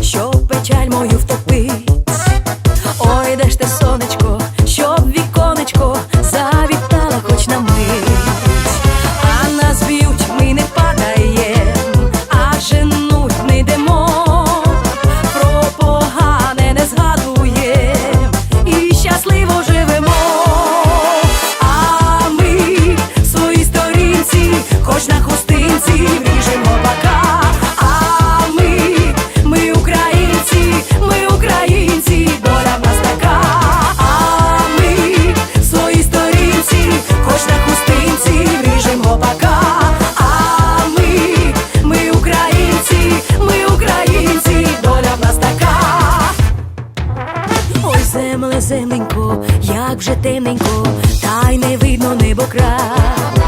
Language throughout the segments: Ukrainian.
Що печаль мою втопить, ой, де ж ти сонечко. земле, земленько, як же темненько, та й не видно небо край.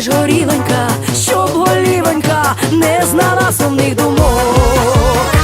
теж горіленька, щоб голівонька не знала сумних думок.